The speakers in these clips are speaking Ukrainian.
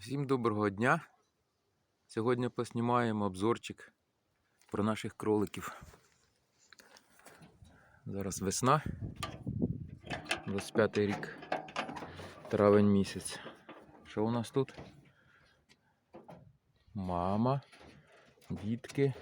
Всім доброго дня. Сьогодні поснімаємо обзорчик про наших кроликів. Зараз весна, 25 рік, травень місяць. Що у нас тут? Мама, дітки.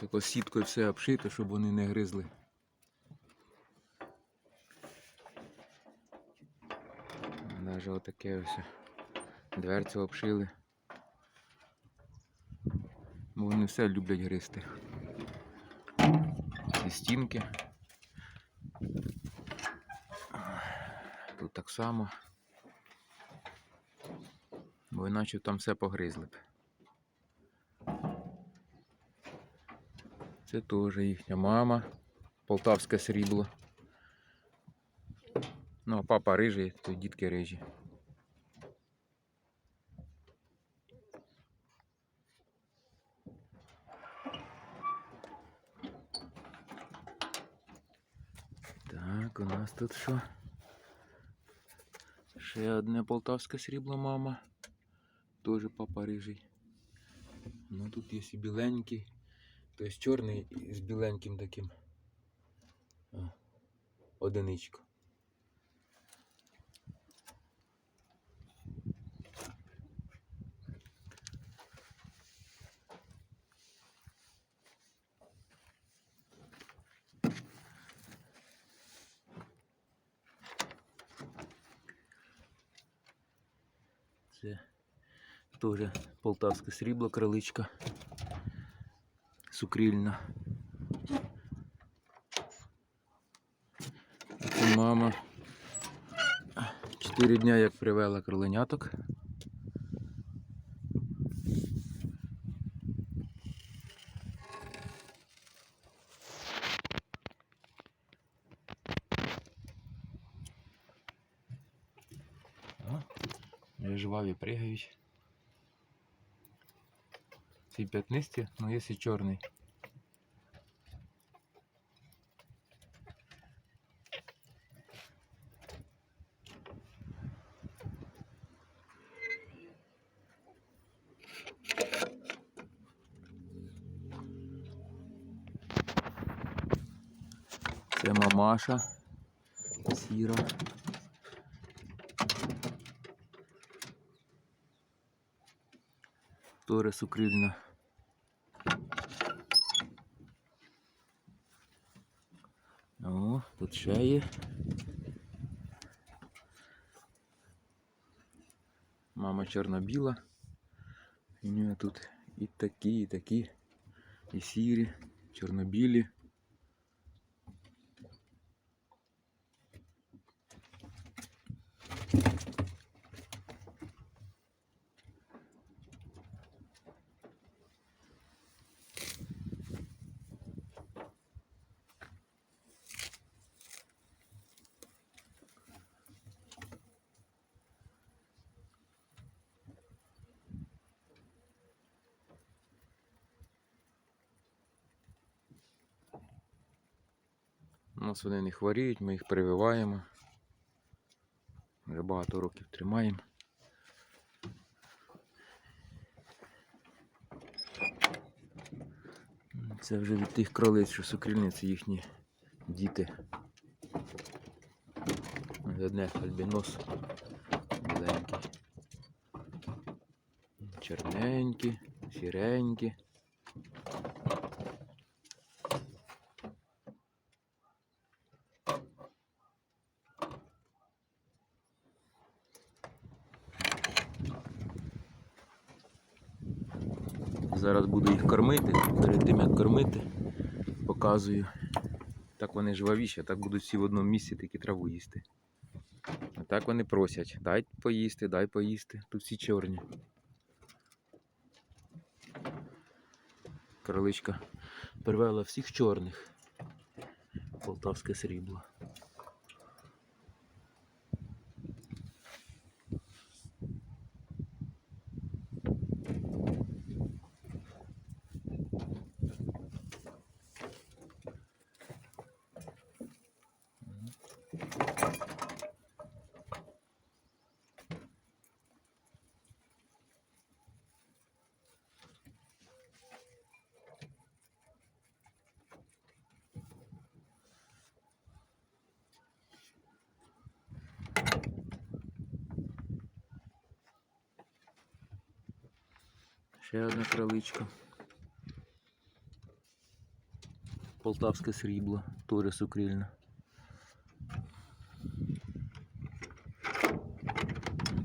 Тако сіткою все обшито, щоб вони не гризли. Навіть отаке ось дверцю обшили. Бо вони все люблять гризти. Ці стінки. Тут так само. Бо іначе там все погризли б. Це теж їхня мама. Полтавське срібло. Ну, а папа рижий, то дітки рижі. Так, у нас тут що? Ще одне полтавське срібло, мама. Тоже папа рижий. Ну тут є і біленький. Тобто чорний з біленьким таким. О, одиничку. Це теж полтавське срібло сукрільна. Це мама. Чотири дня як привела кроленяток. Жваві пригають. Ці п'ятнисті, ну є і чорний. Це мамаша сіра. Торе сукрильна. О, тут ще є. Мама чорно-біла. І у нього тут і такі, і такі, і сірі, чорно-білі. Нас вони не хворіють, ми їх прививаємо. Вже багато років тримаємо. Це вже від тих кролиць, що сукрильниці їхні діти. Одне альбінос біленький. Чорненькі, сіренькі. Зараз буду їх кормити. Перед тим як кормити, показую. Так вони жвавіші, а так будуть всі в одному місці такі траву їсти. А так вони просять. Дай поїсти, дай поїсти. Тут всі чорні. Кроличка привела всіх чорних. Полтавське срібло. Ще одна кроличка. Полтавське срібло, теж сукрільне.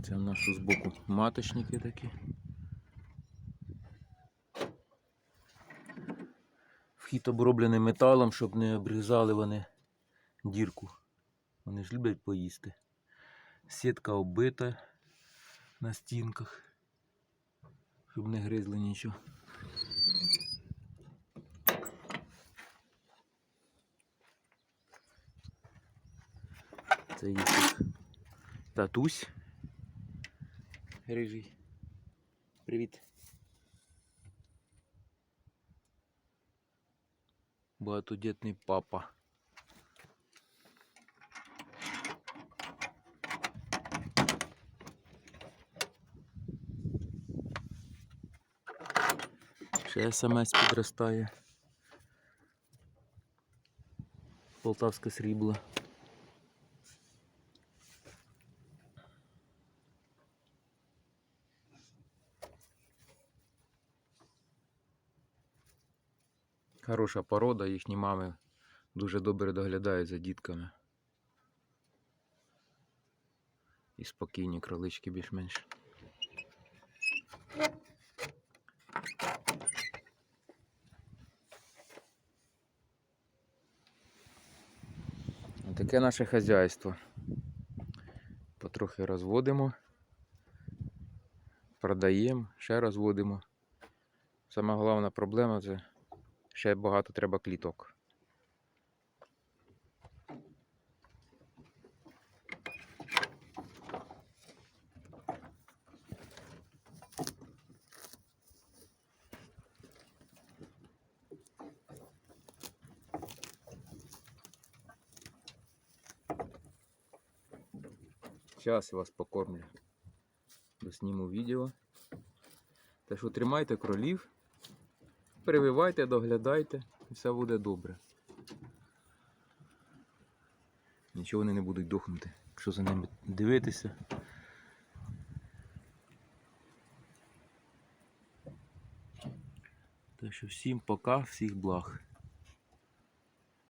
Це в нас збоку маточники такі. Вхід оброблений металом, щоб не обрізали вони дірку. Вони ж люблять поїсти. Сітка оббита на стінках, щоб не гризли нічого. Це їх татусь. Рижий. Привіт. Багатодітний папа. Ще СМС підростає. Полтавське срібло. Хороша порода, їхні мами дуже добре доглядають за дітками. І спокійні кролички більш-менш. Таке наше хазяйство. Потрохи розводимо, продаємо, ще розводимо. Саме головна проблема це ще багато треба кліток. Я вас покормлю. Досніму відео. Так що тримайте кролів, прививайте, доглядайте, і все буде добре. Нічого вони не будуть дохнути, якщо за ними дивитися. Так що всім пока, всіх благ.